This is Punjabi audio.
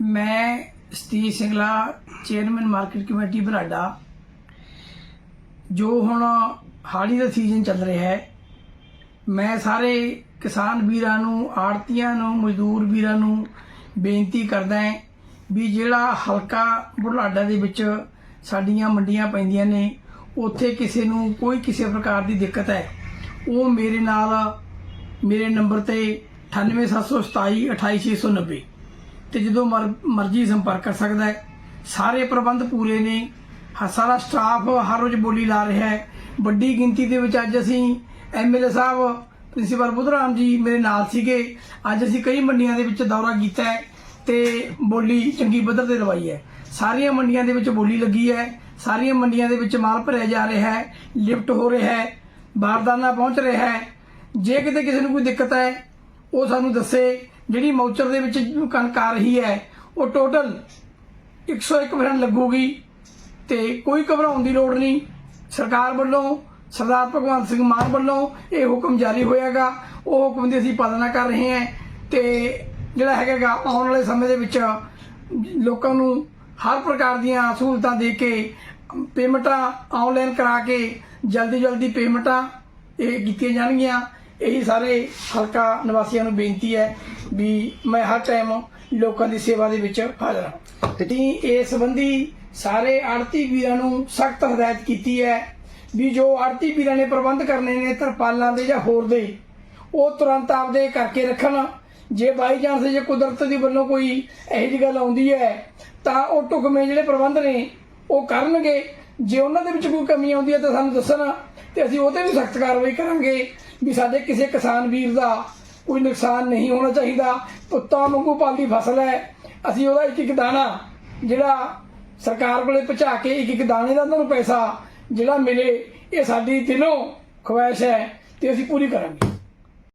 ਮੈਂ Satish Singla chairman market committee Balada ਜੋ ਹੁਣ ਹਾੜੀ ਦਾ ਸੀਜ਼ਨ ਚੱਲ ਰਿਹਾ ਹੈ, ਮੈਂ ਸਾਰੇ ਕਿਸਾਨ ਵੀਰਾਂ ਨੂੰ ਆੜਤੀਆਂ ਨੂੰ, ਮਜ਼ਦੂਰ ਵੀਰਾਂ ਨੂੰ ਬੇਨਤੀ ਕਰਦਾ ਹਾਂ ਵੀ ਜਿਹੜਾ ਹਲਕਾ ਬੁਢਲਾਡਾ ਦੇ ਵਿੱਚ ਸਾਡੀਆਂ ਮੰਡੀਆਂ ਪੈਂਦੀਆਂ ਨੇ, ਉੱਥੇ ਕਿਸੇ ਨੂੰ ਕੋਈ ਕਿਸੇ ਪ੍ਰਕਾਰ ਦੀ ਦਿੱਕਤ ਹੈ, ਉਹ ਮੇਰੇ ਨਾਲ, ਮੇਰੇ ਨੰਬਰ ਤੇ 98727 28690 ਤੇ ਜਦੋਂ ਮਰ- ਮਰਜ਼ੀ ਸੰਪਰਕ ਕਰ ਸਕਦਾ ਹੈ। ਸਾਰੇ ਪ੍ਰਬੰਧ ਪੂਰੇ ਨੇ। ਸਾਰਾ ਸਟਾਫ ਹਰ ਰੋਜ਼ ਬੋਲੀ ਲਾ ਰਿਹਾ ਹੈ। ਵੱਡੀ ਗਿਣਤੀ ਦੇ ਵਿੱਚ ਅੱਜ ਅਸੀਂ ਐਮਐਲਏ ਸਾਹਿਬ, ਪ੍ਰਿੰਸੀਪਲ ਬੁੱਧਰਾਮ ਜੀ ਮੇਰੇ ਨਾਲ ਸੀਗੇ। ਅੱਜ ਅਸੀਂ ਕਈ ਮੰਡੀਆਂ ਦੇ ਵਿੱਚ ਦੌਰਾ ਕੀਤਾ ਹੈ ਤੇ ਬੋਲੀ ਚੰਗੀ ਪੱਧਰ ਤੇ ਲਵਾਈ ਹੈ। ਸਾਰੀਆਂ ਮੰਡੀਆਂ ਦੇ ਵਿੱਚ ਬੋਲੀ ਲੱਗੀ ਹੈ। ਸਾਰੀਆਂ ਮੰਡੀਆਂ ਦੇ ਵਿੱਚ ਮਾਲ ਭਰਿਆ ਜਾ ਰਿਹਾ ਹੈ। ਲਿਫਟ ਹੋ ਰਿਹਾ ਹੈ। ਬਾਰਦਾਨਾ ਪਹੁੰਚ ਰਿਹਾ ਹੈ। ਜੇ ਕਿਤੇ ਕਿਸੇ ਨੂੰ ਕੋਈ ਦਿੱਕਤ ਹੈ, ਉਹ ਸਾਨੂੰ ਦੱਸੇ। ਜਿਹੜੀ ਮੌਚਰ ਦੇ ਵਿੱਚ ਕਣਕ ਆ ਰਹੀ ਹੈ, ਉਹ ਟੋਟਲ 101% ਲੱਗੂਗੀ ਤੇ ਕੋਈ ਘਬਰਾਉਣ ਦੀ ਲੋੜ ਨਹੀਂ। ਸਰਕਾਰ ਵੱਲੋਂ, ਸਰਦਾਰ ਭਗਵੰਤ ਸਿੰਘ ਮਾਨ ਵੱਲੋਂ ਇਹ ਹੁਕਮ ਜਾਰੀ ਹੋਇਆਗਾ। ਉਹ ਹੁਕਮ ਦੀ ਅਸੀਂ ਪਾਲਣਾ ਕਰ ਰਹੇ ਹਾਂ ਤੇ ਜਿਹੜਾ ਹੈਗਾਗਾ, ਆਉਣ ਵਾਲੇ ਸਮੇਂ ਦੇ ਵਿੱਚ ਲੋਕਾਂ ਨੂੰ ਹਰ ਪ੍ਰਕਾਰ ਦੀਆਂ ਸਹੂਲਤਾਂ ਦੇ ਕੇ, ਪੇਮੈਂਟਾਂ ਆਨਲਾਈਨ ਕਰਾ ਕੇ ਜਲਦੀ ਜਲਦੀ ਪੇਮੈਂਟਾਂ ਇਹ ਕੀਤੀਆਂ ਜਾਣਗੀਆਂ। ਇਹੀ ਸਾਰੇ ਹਲਕਾ ਨਿਵਾਸੀਆਂ ਨੂੰ ਬੇਨਤੀ ਹੈ ਵੀ ਮੈਂ ਹਰ ਟਾਈਮ ਲੋਕਾਂ ਦੀ ਸੇਵਾ ਦੇ ਵਿੱਚ ਹਾਜ਼ਰ ਹਾਂ। ਤੇ ਇਸ ਸੰਬੰਧੀ ਸਾਰੇ ਆੜਤੀ ਵੀਰਾਂ ਨੂੰ ਸਖਤ ਹਦਾਇਤ ਕੀਤੀ ਹੈ ਵੀ ਜੋ ਆੜਤੀ ਵੀਰਾਂ ਨੇ ਪ੍ਰਬੰਧ ਕਰਨੇ ਨੇ, ਤਰਪਾਲਾਂ ਦੇ ਜਾਂ ਹੋਰ ਦੇ, ਉਹ ਤੁਰੰਤ ਆਪਦੇ ਕਰਕੇ ਰੱਖਣ। ਜੇ ਬਾਈ ਚਾਂਸ ਜੇ ਕੁਦਰਤ ਦੀ ਵੱਲੋਂ ਕੋਈ ਇਹੋ ਜਿਹੀ ਗੱਲ ਆਉਂਦੀ ਹੈ, ਤਾਂ ਉਹ ਢੁਕਵੇਂ ਜਿਹੜੇ ਪ੍ਰਬੰਧ ਨੇ, ਉਹ ਕਰਨਗੇ। ਜੇ ਉਹਨਾਂ ਦੇ ਵਿੱਚ ਕੋਈ ਕਮੀ ਆਉਂਦੀ ਹੈ ਤਾਂ ਸਾਨੂੰ ਦੱਸਣ ਤੇ ਅਸੀਂ ਉਹਦੇ ਵੀ ਸਖਤ ਕਾਰਵਾਈ ਕਰਾਂਗੇ ਵੀ ਸਾਡੇ ਕਿਸੇ ਕਿਸਾਨ ਵੀਰ ਦਾ ਕੋਈ ਨੁਕਸਾਨ ਨਹੀਂ ਹੋਣਾ ਚਾਹੀਦਾ। ਪੁੱਤਾਂ ਵਾਂਗੂ ਪਾਲੀ ਫਸਲ ਹੈ। ਅਸੀਂ ਉਹਦਾ ਇੱਕ ਇੱਕ ਦਾਣਾ, ਜਿਹੜਾ ਸਰਕਾਰ ਕੋਲੇ ਪਹੁੰਚਾ ਕੇ ਇੱਕ ਇੱਕ ਦਾਣੇ ਦਾ ਉਹਨਾਂ ਨੂੰ ਪੈਸਾ, ਜਿਹੜਾ ਮਿਲੇ, ਇਹ ਸਾਡੀ ਦਿਲੋਂ ਖੁਆਇਸ਼ ਹੈ ਤੇ ਅਸੀਂ ਪੂਰੀ ਕਰਾਂਗੇ।